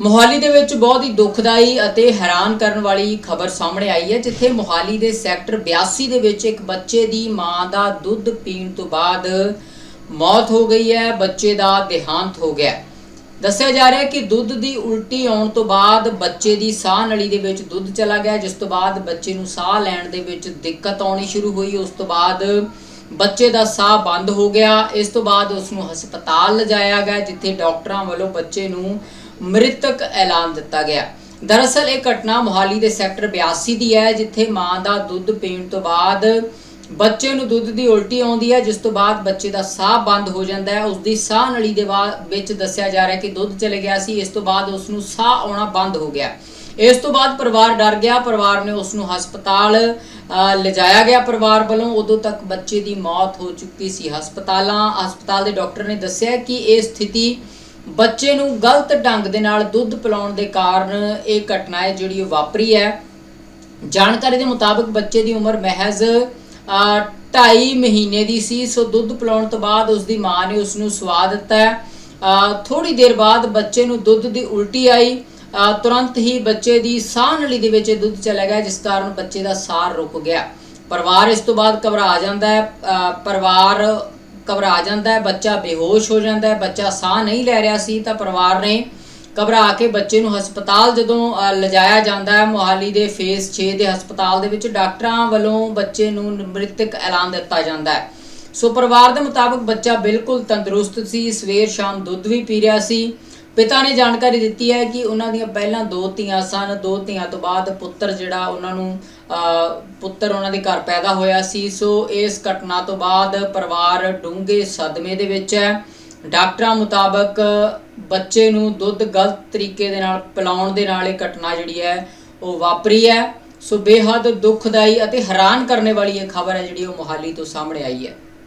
ਮੋਹਾਲੀ ਦੇ ਵਿੱਚ ਬਹੁਤ ਹੀ ਦੁਖਦਾਈ ਅਤੇ ਹੈਰਾਨ ਕਰਨ ਵਾਲੀ ਖਬਰ ਸਾਹਮਣੇ ਆਈ ਹੈ, ਜਿੱਥੇ ਮੋਹਾਲੀ ਦੇ ਸੈਕਟਰ 82 ਦੇ ਵਿੱਚ ਇੱਕ ਬੱਚੇ ਦੀ ਮਾਂ ਦਾ ਦੁੱਧ ਪੀਣ ਤੋਂ ਬਾਅਦ ਮੌਤ ਹੋ ਗਈ ਹੈ, ਬੱਚੇ ਦਾ ਦੇਹਾਂਤ ਹੋ ਗਿਆ ਦੱਸਿਆ ਜਾ ਰਿਹਾ ਹੈ ਕਿ ਦੁੱਧ ਦੀ ਉਲਟੀ ਆਉਣ ਤੋਂ ਬਾਅਦ ਬੱਚੇ ਦੀ ਸਾਹ ਨਲੀ ਦੇ ਵਿੱਚ ਦੁੱਧ ਚਲਾ ਗਿਆ, ਜਿਸ ਤੋਂ ਬਾਅਦ ਬੱਚੇ ਨੂੰ ਸਾਹ ਲੈਣ ਦੇ ਵਿੱਚ ਦਿੱਕਤ ਆਉਣੀ ਸ਼ੁਰੂ ਹੋਈ। ਉਸ ਤੋਂ ਬਾਅਦ ਬੱਚੇ ਦਾ ਸਾਹ ਬੰਦ ਹੋ ਗਿਆ। ਇਸ ਤੋਂ ਬਾਅਦ ਉਸ ਨੂੰ ਹਸਪਤਾਲ ਲਿਜਾਇਆ ਗਿਆ, ਜਿੱਥੇ ਡਾਕਟਰਾਂ ਵੱਲੋਂ ਬੱਚੇ ਨੂੰ ਮ੍ਰਿਤਕ ਐਲਾਨ ਦਿੱਤਾ ਗਿਆ। ਦਰਅਸਲ ਇਹ ਘਟਨਾ ਮੋਹਾਲੀ ਦੇ ਸੈਕਟਰ 82 ਦੀ ਹੈ, ਜਿੱਥੇ ਮਾਂ ਦਾ ਦੁੱਧ ਪੀਣ ਤੋਂ ਬਾਅਦ ਬੱਚੇ ਨੂੰ ਦੁੱਧ ਦੀ ਉਲਟੀ ਆਉਂਦੀ ਹੈ, ਜਿਸ ਤੋਂ ਬਾਅਦ ਬੱਚੇ ਦਾ ਸਾਹ ਬੰਦ ਹੋ ਜਾਂਦਾ ਹੈ। ਉਸ ਦੀ ਸਾਹ ਨਲੀ ਦੇ ਵਾ- ਵਿੱਚ ਦੱਸਿਆ ਜਾ ਰਿਹਾ ਕਿ ਦੁੱਧ ਚਲੇ ਗਿਆ ਸੀ, ਇਸ ਤੋਂ ਬਾਅਦ ਉਸ ਨੂੰ ਸਾਹ ਆਉਣਾ ਬੰਦ ਹੋ ਗਿਆ। ਇਸ ਤੋਂ ਬਾਅਦ ਪਰਿਵਾਰ ਡਰ ਗਿਆ, ਪਰਿਵਾਰ ਨੇ ਉਸ ਨੂੰ ਹਸਪਤਾਲ ਲਿਜਾਇਆ ਗਿਆ ਪਰਿਵਾਰ ਵੱਲੋਂ। ਉਦੋਂ ਤੱਕ ਬੱਚੇ ਦੀ ਮੌਤ ਹੋ ਚੁੱਕੀ ਸੀ ਹਸਪਤਾਲਾਂ। ਹਸਪਤਾਲ ਦੇ ਡਾਕਟਰ ਨੇ ਦੱਸਿਆ ਕਿ ਇਹ ਸਥਿਤੀ ਬੱਚੇ ਨੂੰ ਗਲਤ ਢੰਗ ਦੇ ਨਾਲ ਦੁੱਧ ਪਿਲਾਉਣ ਦੇ ਕਾਰਨ ਇਹ ਘਟਨਾ ਹੈ ਜਿਹੜੀ ਉਹ ਵਾਪਰੀ ਹੈ। ਜਾਣਕਾਰੀ ਦੇ ਮੁਤਾਬਕ ਬੱਚੇ ਦੀ ਉਮਰ ਮਹਿਜ਼ 2.5 ਮਹੀਨੇ ਦੀ ਸੀ। ਸੋ ਦੁੱਧ ਪਿਲਾਉਣ ਤੋਂ ਬਾਅਦ ਉਸ ਦੀ ਮਾਂ ਨੇ ਉਸ ਨੂੰ ਸਵਾ ਦਿੱਤਾ ਹੈ। ਥੋੜੀ ਦੇਰ ਬਾਅਦ ਬੱਚੇ ਨੂੰ ਦੁੱਧ ਦੀ ਉਲਟੀ ਆਈ। ਤੁਰੰਤ ਹੀ ਬੱਚੇ ਦੀ ਸਾਹ ਨਲੀ ਦੇ ਵਿੱਚ ਦੁੱਧ ਚਲਾ ਗਿਆ, ਜਿਸ ਕਾਰਨ ਬੱਚੇ ਦਾ ਸਾਹ ਰੁਕ ਗਿਆ। ਪਰਿਵਾਰ ਇਸ ਤੋਂ ਬਾਅਦ ਘਬਰਾ ਜਾਂਦਾ ਹੈ। ਪਰਿਵਾਰ ਘਬਰਾ ਜਾਂਦਾ ਹੈ, ਬੱਚਾ ਬੇਹੋਸ਼ ਹੋ ਜਾਂਦਾ ਹੈ, ਬੱਚਾ ਸਾਹ ਨਹੀਂ ਲੈ ਰਿਹਾ ਸੀ ਤਾਂ ਪਰਿਵਾਰ ਨੇ ਘਬਰਾ ਕੇ ਬੱਚੇ ਨੂੰ ਹਸਪਤਾਲ ਜਦੋਂ ਲਿਜਾਇਆ ਜਾਂਦਾ ਹੈ, ਮੋਹਾਲੀ ਦੇ ਫੇਸ 6 ਦੇ ਹਸਪਤਾਲ ਦੇ ਵਿੱਚ ਡਾਕਟਰਾਂ ਵੱਲੋਂ ਬੱਚੇ ਨੂੰ ਮ੍ਰਿਤਕ ਐਲਾਨ ਦਿੱਤਾ ਜਾਂਦਾ ਹੈ। ਸੋ ਪਰਿਵਾਰ ਦੇ ਮੁਤਾਬਕ ਬੱਚਾ ਬਿਲਕੁਲ ਤੰਦਰੁਸਤ ਸੀ ਸਵੇਰ ਸ਼ਾਮ ਦੁੱਧ ਵੀ ਪੀ ਰਿਹਾ ਸੀ। ਪਿਤਾ ਨੇ ਜਾਣਕਾਰੀ ਦਿੱਤੀ ਹੈ ਕਿ ਉਹਨਾਂ ਦੀਆਂ ਪਹਿਲਾਂ ਦੋ ਧੀਆਂ ਸਨ। ਦੋ ਧੀਆਂ ਤੋਂ ਬਾਅਦ ਪੁੱਤਰ ਜਿਹੜਾ ਉਹਨਾਂ ਨੂੰ ਪੁੱਤਰ ਉਹਨਾਂ ਦੇ ਘਰ ਪੈਦਾ ਹੋਇਆ ਸੀ। ਸੋ ਇਸ ਘਟਨਾ ਤੋਂ ਬਾਅਦ ਪਰਿਵਾਰ ਡੂੰਘੇ ਸਦਮੇ ਦੇ ਵਿੱਚ ਹੈ। ਡਾਕਟਰਾਂ ਮੁਤਾਬਕ ਬੱਚੇ ਨੂੰ ਦੁੱਧ ਗਲਤ ਤਰੀਕੇ ਦੇ ਨਾਲ ਪਿਲਾਉਣ ਦੇ ਨਾਲ ਇਹ ਘਟਨਾ ਜਿਹੜੀ ਹੈ, ਉਹ ਵਾਪਰੀ ਹੈ। ਸੋ ਬੇਹੱਦ ਦੁਖਦਾਈ ਅਤੇ ਹੈਰਾਨ ਕਰਨੇ ਵਾਲੀ ਇਹ ਖਬਰ ਹੈ ਜਿਹੜੀ ਉਹ ਮੋਹਾਲੀ ਤੋਂ ਸਾਹਮਣੇ ਆਈ ਹੈ।